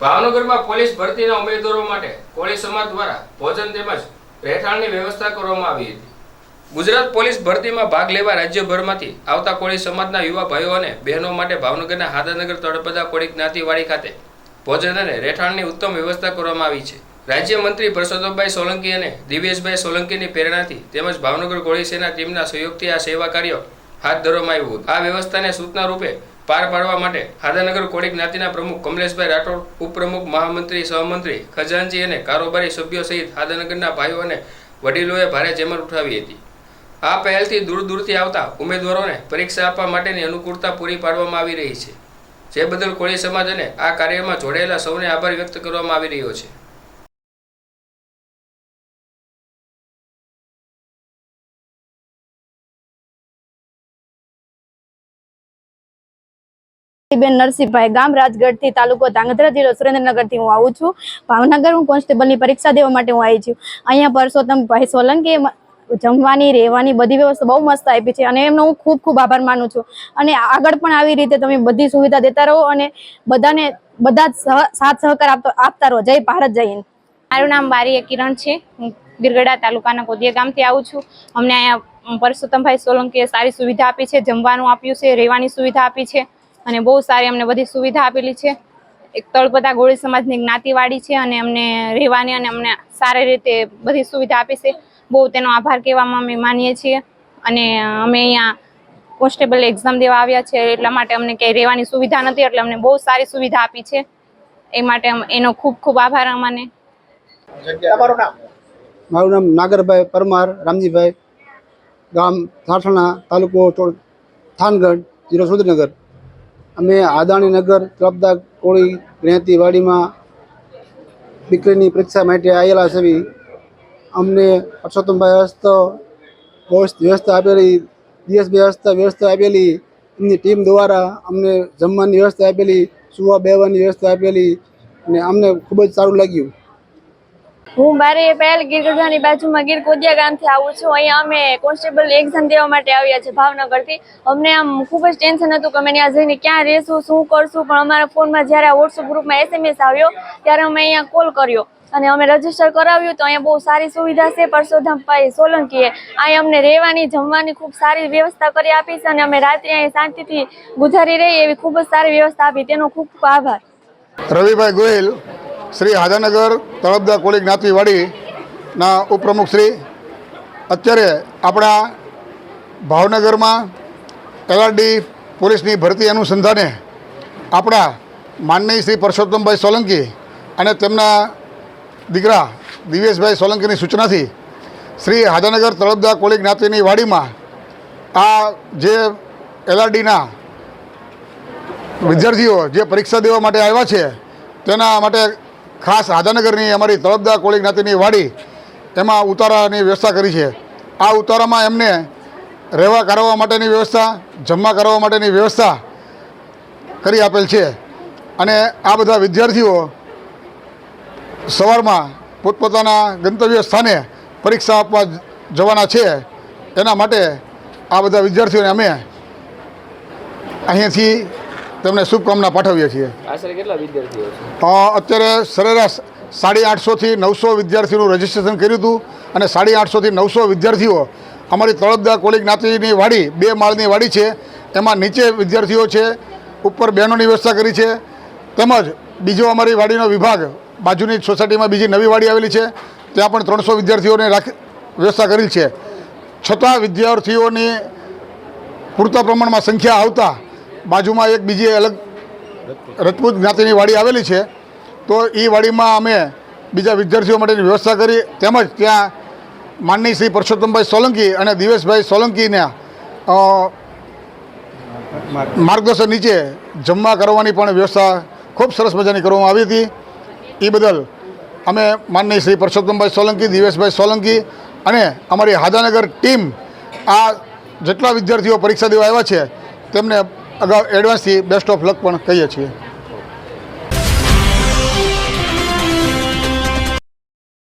ભાવનગરમાં પોલીસ ભરતીના ઉમેદવારો માટે કોળી સમાજ દ્વારા ભોજન તેમજ રહેઠાણની વ્યવસ્થા કરવામાં આવી હતી. ગુજરાત પોલીસ ભરતીમાં ભાગ લેવા રાજ્યભરમાંથી આવતા કોળી સમાજના યુવા ભાઈઓ અને બહેનો માટે ભાવનગરના હાદાનગર તળપદા કોળી જ્ઞાતિવાડી ખાતે ભોજન અને રહેઠાણની ઉત્તમ વ્યવસ્થા કરવામાં આવી છે. રાજ્યમંત્રી પરસોત્તમભાઈ સોલંકી અને દિવ્યેશભાઈ સોલંકીની પ્રેરણાથી તેમજ ભાવનગર કોળી સેના ટીમના સહયોગથી આ સેવા કાર્ય હાથ ધરવામાં આવ્યું હતું. આ વ્યવસ્થાને સૂચના રૂપે પાર પાડવા માટે હાદાનગર કોળી જ્ઞાતિના પ્રમુખ કમલેશભાઈ રાઠોડ, ઉપપ્રમુખ મહામંત્રી, સહમંત્રી ખજાનજી અને કારોબારી સભ્યો સહિત હાદાનગરના ભાઈઓ અને વડીલોએ ભારે જેમર ઉઠાવી હતી. આ પહેલથી દૂર દૂરથી આવતા ઉમેદવારોને પરીક્ષા આપવા માટેની અનુકૂળતા પૂરી પાડવામાં આવી રહી છે. જે બદલ કોળી સમાજ અને આ કાર્યમાં જોડાયેલા સૌને આભાર વ્યક્ત કરવામાં આવી રહ્યો છે. બેન નરસિંહભાઈ ગામ, રાજગઢથી તાલુકો ધાંગધ્રા જિલ્લો સુરેન્દ્રનગરથી હું આવું છું. ભાવનગર હું કોન્સ્ટેબલની પરીક્ષા દેવા માટે હું આવી છું. અહીંયા પરસોત્તમભાઈ સોલંકી જમવાની, રહેવાની બધી વ્યવસ્થા બહુ મસ્ત આપી છે અને એમનો હું ખૂબ ખૂબ આભાર માનું છું. અને આગળ પણ આવી રીતે તમે બધી સુવિધા દેતા રહો અને બધાને, બધા જ સાથ સહકાર આપતા રહો. જય ભારત હિન્દ. મારું નામ બારીએ કિરણ છે. હું ગીરગડા તાલુકાના કોદિયા ગામથી આવું છું. અમને અહીંયા પરસોત્તમભાઈ સોલંકીએ સારી સુવિધા આપી છે. જમવાનું આપ્યું છે, રહેવાની સુવિધા આપી છે. અને બહુ સારી અમને બધી સુવિધા આપેલી છે. એક તળપદા ગોળી સમાજની જ્ઞાતિવાડી છે અને અમને રહેવાની અને અમને સારી રીતે બધી સુવિધા આપી છે. બહુ તેનો આભાર કહેવામાં અમે માનીએ છીએ. અને અમે અહીંયા કોન્સ્ટેબલ એક્ઝામ દેવા આવ્યા છે એટલા માટે અમને ક્યાંય રહેવાની સુવિધા નથી એટલે અમને બહુ સારી સુવિધા આપી છે. એ માટે એનો ખૂબ ખૂબ આભાર અમને. તમારું નામ? મારું નામ નાગરભાઈ પરમાર રામજીભાઈ ગામ થાઠણા તાલુકો થાનગઢ જિલ્લો સુરેન્દ્રનગર. અમે આદાણીનગર તળપદા કોળી જ્ઞાતિવાડીમાં દીકરીની પરીક્ષા માટે આવેલા છે અમને પરસોત્તમભાઈ હસ્ત વ્યવસ્થા આપેલી દિવસભાઈ હસ્ત વ્યવસ્થા આપેલી, એમની ટીમ દ્વારા અમને જમવાની વ્યવસ્થા આપેલી, સુવા બેવાની વ્યવસ્થા આપેલી અને અમને ખૂબ જ સારું લાગ્યું. હું મારે પહેલ ગીરગઢાની બાજુમાં ગીર કોદિયા ગામથી આવું છું. અહીંયા અમે કોન્સ્ટેબલ એક્ઝામ દેવા માટે આવ્યા છે ભાવનગરથી. અમને આમ ખૂબ જ ટેન્શન હતું કે અમે ત્યાં જઈને ક્યાં રહેશું, શું કરશું, પણ અમારા ફોનમાં જ્યારે વોટ્સઅપ ગ્રુપમાં એસએમએસ આવ્યો, ત્યારે અમે અહીંયા કોલ કર્યો. અને અમે રજિસ્ટર કરાવ્યું તો અહીંયા બહુ સારી સુવિધા છે. પરસોત્તમભાઈ સોલંકીએ અહીંયા અમને રહેવાની, જમવાની ખૂબ સારી વ્યવસ્થા કરી આપી છે અને અમે રાત્રે અહીં શાંતિથી ગુજારી રહી એવી ખૂબ જ સારી વ્યવસ્થા આપી. તેનો ખૂબ ખૂબ આભાર. રવિભાઈ ગોહિલ શ્રી હાદાનગર તળપદા કોળી જ્ઞાતિવાડીના ઉપપ્રમુખ શ્રી. અત્યારે આપણા ભાવનગરમાં એલઆરડી પોલીસની ભરતી અનુસંધાને આપણા માનનીય શ્રી પરસોત્તમભાઈ સોલંકી અને તેમના દીકરા દિવેશભાઈ સોલંકીની સૂચનાથી શ્રી હાદાનગર તળબદા કોળી જ્ઞાતિની વાડીમાં આ જે એલઆરડીના વિદ્યાર્થીઓ જે પરીક્ષા દેવા માટે આવ્યા છે, તેના માટે ખાસ હાદાનગરની અમારી તળપદા કોળી જ્ઞાતિની વાડી એમાં ઉતારાની વ્યવસ્થા કરી છે. આ ઉતારામાં એમને રહેવા કરવા માટેની વ્યવસ્થા, જમવા કરવા માટેની વ્યવસ્થા કરી આપેલ છે. અને આ બધા વિદ્યાર્થીઓ સવારમાં પોતપોતાના ગંતવ્ય સ્થાને પરીક્ષા આપવા જવાના છે. એના માટે આ બધા વિદ્યાર્થીઓને અમે અહીંયાથી તેમને શુભકામના પાઠવીએ છીએ. આશરે કેટલા વિદ્યાર્થીઓ છે? અત્યારે સરેરાશ સાડી આઠસોથી નવસો વિદ્યાર્થીઓનું રજીસ્ટ્રેશન કર્યું હતું અને સાડી આઠસોથી નવસો વિદ્યાર્થીઓ અમારી તળપદા કોળી જ્ઞાતિની વાડી બે માળની વાડી છે એમાં નીચે વિદ્યાર્થીઓ છે ઉપર બહેનોની વ્યવસ્થા કરી છે તેમજ બીજો અમારી વાડીનો વિભાગ બાજુની સોસાયટીમાં બીજી નવી વાડી આવેલી છે ત્યાં પણ ત્રણસો વિદ્યાર્થીઓને રાખી વ્યવસ્થા કરેલ છે. છતાં વિદ્યાર્થીઓની પૂરતા પ્રમાણમાં સંખ્યા આવતા બાજુમાં એક બીજી અલગ રજપૂત જ્ઞાતિની વાડી આવેલી છે. તો એ વાડીમાં અમે બીજા વિદ્યાર્થીઓ માટેની વ્યવસ્થા કરી તેમજ ત્યાં માનની શ્રી પરસોત્તમભાઈ સોલંકી અને દિવેશભાઈ સોલંકીના માર્ગદર્શન નીચે જમવા કરવાની પણ વ્યવસ્થા ખૂબ સરસ મજાની કરવામાં આવી હતી. એ બદલ અમે માનની શ્રી પરસોત્તમભાઈ સોલંકી, દિવેશભાઈ સોલંકી અને અમારી હાદાનગર ટીમ આ જેટલા વિદ્યાર્થીઓ પરીક્ષા દેવા આવ્યા છે, તેમને અગાઉ એડવાન્સથી બેસ્ટ ઓફ લક પણ કહીએ છીએ.